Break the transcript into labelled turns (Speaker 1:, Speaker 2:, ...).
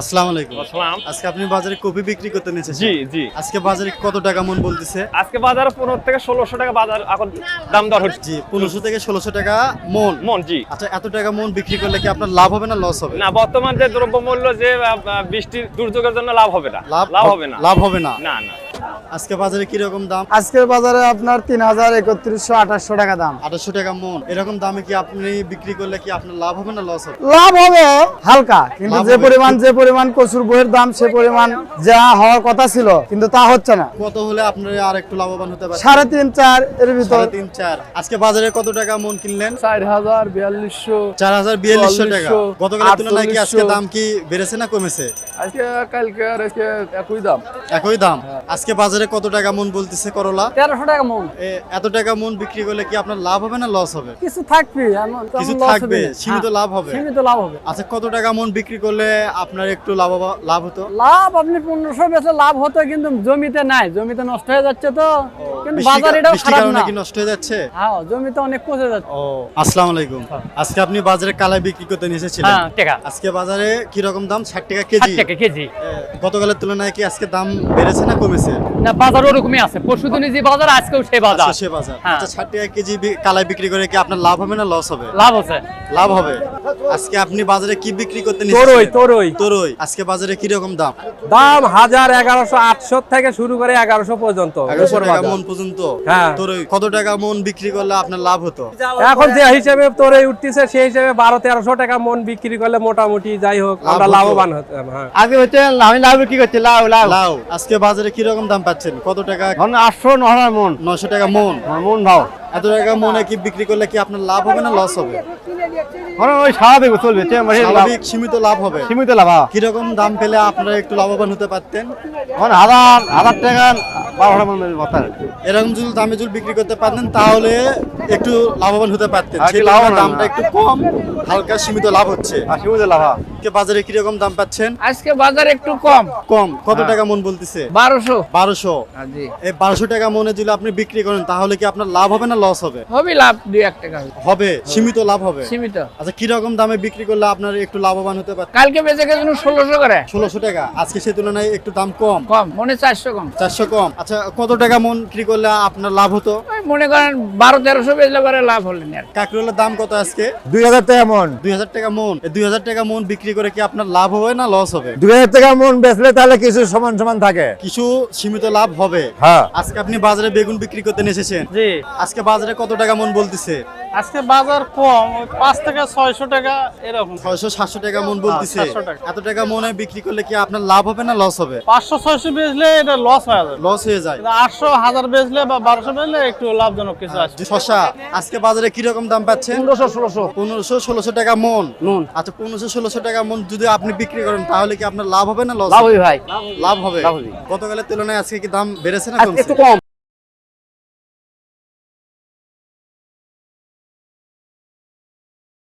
Speaker 1: আসসালামু আলাইকুম।
Speaker 2: আসসালাম।
Speaker 1: আজকে আপনি বাজারে কপি বিক্রি করতে নিয়েছেন।
Speaker 2: জি জি।
Speaker 1: আজকে বাজারে কত টাকা মন বলতেছে?
Speaker 2: আজকে বাজারে পনেরো থেকে ষোলোশো টাকা বাজার এখন দাম দর হচ্ছে।
Speaker 1: জি পনেরোশো থেকে ষোলোশো টাকা মন।
Speaker 2: মন জি।
Speaker 1: আচ্ছা এত টাকা মন বিক্রি করলে কি আপনার লাভ হবে না লস হবে?
Speaker 2: না বর্তমান যে দ্রব্য মূল্য যে বৃষ্টির দুর্যোগের জন্য লাভ হবে না। লাভ হবে না।
Speaker 1: লাভ হবে না।
Speaker 2: না না।
Speaker 1: আজকে বাজারে কি রকম দাম?
Speaker 3: আজকের বাজারে আপনার তিন হাজার একত্রিশশো আঠাশশো টাকা দাম।
Speaker 1: আঠাশশো টাকা মন। এরকম দামে কি আপনি বিক্রি করলে কি আপনার লাভ হবে না লস হবে?
Speaker 3: লাভ হবে হালকা। কিন্তু
Speaker 1: লাভ
Speaker 3: যে
Speaker 1: হবে।
Speaker 3: পরিমাণ যে পরিমাণ কচুর বইয়ের দাম সে পরিমাণ যা হওয়ার কথা ছিল কিন্তু তা হচ্ছে না।
Speaker 1: কত হলে আপনার আর একটু লাভবান হতে পারে?
Speaker 3: সাড়ে তিন চার এর ভিতর।
Speaker 1: সাড়ে তিন চার। আজকে বাজারে কত টাকা মন কিনলেন?
Speaker 3: চার হাজার বিয়াল্লিশশো
Speaker 1: চার হাজার বিয়াল্লিশশো টাকা।
Speaker 3: চুয়াল্লিশশো,
Speaker 1: গতকালের তুলনায় কি আজকে
Speaker 3: আটচল্লিশশো।
Speaker 1: দাম কি বেড়েছে না কমেছে?
Speaker 3: আজকে কালকে আর আজকে একই দাম।
Speaker 1: একই দাম। আজকে বাজারে কত টাকা মন বলতেছে করলা?
Speaker 3: তেরোশো টাকা মন।
Speaker 1: এত টাকা মন বিক্রি করলে কি আপনার লাভ হবে না লস হবে?
Speaker 3: কিছু থাকবে
Speaker 1: কিছু থাকবে সীমিত
Speaker 3: হ্যাঁ,
Speaker 1: লাভ হবে।
Speaker 3: সীমিত লাভ হবে।
Speaker 1: আচ্ছা কত টাকা মন বিক্রি করলে আপনার একটু লাভ লাভ হতো?
Speaker 3: লাভ আপনি পনেরোশো বেচে লাভ হতো কিন্তু জমিতে নাই। জমিতে নষ্ট হয়ে যাচ্ছে তো। কিন্তু বাজার এটাও খারাপ না।
Speaker 1: কি নষ্ট হয়ে যাচ্ছে?
Speaker 3: হ্যাঁ জমিতে অনেক পচে যাচ্ছে।
Speaker 1: ও আসসালামু আলাইকুম। আজকে আপনি বাজারে কালাই বিক্রি করতে এসেছিলেন।
Speaker 4: হ্যাঁ টাকা।
Speaker 1: আজকে বাজারে কি রকম দাম? ষাট টাকা
Speaker 4: ষাট
Speaker 1: কেজি
Speaker 4: টাকা কেজি।
Speaker 1: গতকালের তুলনায় কি আজকে দাম বেড়েছে না কমেছে?
Speaker 4: না বাজার ওরকমই আছে। পরশু দিনে যে বাজার আজকেও সেই বাজার।
Speaker 1: সে বাজার।
Speaker 4: হ্যাঁ।
Speaker 1: আচ্ছা ষাট টাকা কেজি কালাই বিক্রি করে কি আপনার লাভ হবে না লস হবে?
Speaker 4: লাভ আছে।
Speaker 1: লাভ হবে। আজকে আপনি বাজারে কি বিক্রি করতে
Speaker 5: তরই? তরই।
Speaker 1: তরই। আজকে বাজারে কি রকম দাম?
Speaker 5: দাম হাজার এগারোশো আটশো থেকে শুরু করে এগারোশো পর্যন্ত। উপর বাজার।
Speaker 1: মন পর্যন্ত?
Speaker 5: হ্যাঁ।
Speaker 1: তরই কত টাকা মন বিক্রি করলে আপনার লাভ হতো?
Speaker 5: এখন যে হিসেবে তরই উঠতেছে সেই হিসেবে বারো তেরোশো টাকা মন বিক্রি করলে মোটামুটি যাই হোক আমরা লাভবান হতাম হ্যাঁ।
Speaker 3: আগে হচ্ছে আমি লাভ বিক্রি করছি? লাভ লাভ
Speaker 1: লাউ। আজকে বাজারে কি রকম দাম পাচ্ছেন? কত টাকা?
Speaker 3: এখন আটশো ন হাজার মন।
Speaker 1: নশো টাকা মন?
Speaker 3: মন ভাও
Speaker 1: এত টাকা মনে কি বিক্রি করলে কি আপনার লাভ হবে না লস হবে?
Speaker 3: এখন ওই স্বাভাবিক চলবে
Speaker 1: স্বাভাবিক সীমিত লাভ হবে।
Speaker 3: সীমিত লাভ
Speaker 1: কীরকম দাম পেলে আপনারা একটু লাভবান হতে পারতেন?
Speaker 3: এখন হাজার হাজার টাকা বারোশো মন
Speaker 1: এরকম যদি দামে যদি বিক্রি করতে পারতেন তাহলে একটু লাভবান হতে পারতেন। সেই
Speaker 3: লাভবান
Speaker 1: দামটা একটু কম। হালকা সীমিত লাভ হচ্ছে।
Speaker 3: সীমিত লাভ
Speaker 1: আজকে বাজারে কীরকম দাম পাচ্ছেন?
Speaker 3: আজকে বাজার একটু কম।
Speaker 1: কম। কত
Speaker 3: হ্যাঁ।
Speaker 1: টাকা মন বলতেছে?
Speaker 3: বারোশো।
Speaker 1: বারোশো।
Speaker 3: জি।
Speaker 1: এই বারোশো টাকা মনে যদি আপনি বিক্রি করেন তাহলে কি আপনার লাভ হবে না লস হবে?
Speaker 3: হবে লাভ দুই এক টাকা
Speaker 1: হবে। সীমিত লাভ হবে?
Speaker 3: সীমিত।
Speaker 1: আচ্ছা কীরকম দামে বিক্রি করলে আপনার একটু লাভবান হতে পারে?
Speaker 3: কালকে বেঁচে গেছিল ষোলোশো করে।
Speaker 1: ষোলোশো টাকা। আজকে সেই তুলনায় একটু দাম কম?
Speaker 3: কম মনে চারশো কম।
Speaker 1: চারশো কম। আচ্ছা কত টাকা মন বিক্রি করলে আপনার লাভ হতো?
Speaker 3: মনে করেন বারো তেরোশো বেচলে করে লাভ হলেন আর
Speaker 1: কাকরোলের দাম কত আজকে?
Speaker 3: দুই হাজার টাকা মন।
Speaker 1: দুই হাজার টাকা মন। দুই হাজার টাকা মন বিক্রি করে কি আপনার লাভ হবে না লস হবে?
Speaker 3: দুই হাজার টাকা মন বেচলে তাহলে কিছু সমান সমান থাকে।
Speaker 1: কিছু সীমিত লাভ হবে।
Speaker 3: হ্যাঁ।
Speaker 1: আজকে আপনি বাজারে বেগুন বিক্রি করতে নিয়ে এসেছেন।
Speaker 4: জি।
Speaker 1: আজকে বাজারে কত টাকা মন বলতেছে?
Speaker 6: আজকে বাজার কম পাঁচ থেকে ছয়শো টাকা এরকম।
Speaker 1: ছয়শো সাতশো টাকা মন বলতেছে। এত টাকা মনে বিক্রি করলে কি আপনার লাভ হবে না লস হবে?
Speaker 6: পাঁচশো ছয়শো বেচলে এটা লস হয়ে যাবে।
Speaker 1: লস হয়ে যায়।
Speaker 6: আটশো হাজার বেচলে বা বারোশো বেচলে একটু লাভজনক কিছু আসবে
Speaker 1: শশা আজকে বাজারে কি রকম দাম পাচ্ছেন?
Speaker 3: পনেরোশো ষোলোশো।
Speaker 1: পনেরোশো ষোলোশো টাকা মন।
Speaker 3: মন।
Speaker 1: আচ্ছা পনেরোশো ষোলোশো টাকা মন যদি আপনি বিক্রি করেন তাহলে কি আপনার লাভ হবে না লস?
Speaker 3: লাভ হবে ভাই।
Speaker 1: লাভ হবে।
Speaker 3: লাভ
Speaker 1: গতকালের তুলনায় আজকে কি দাম বেড়েছে না
Speaker 3: একটু কম।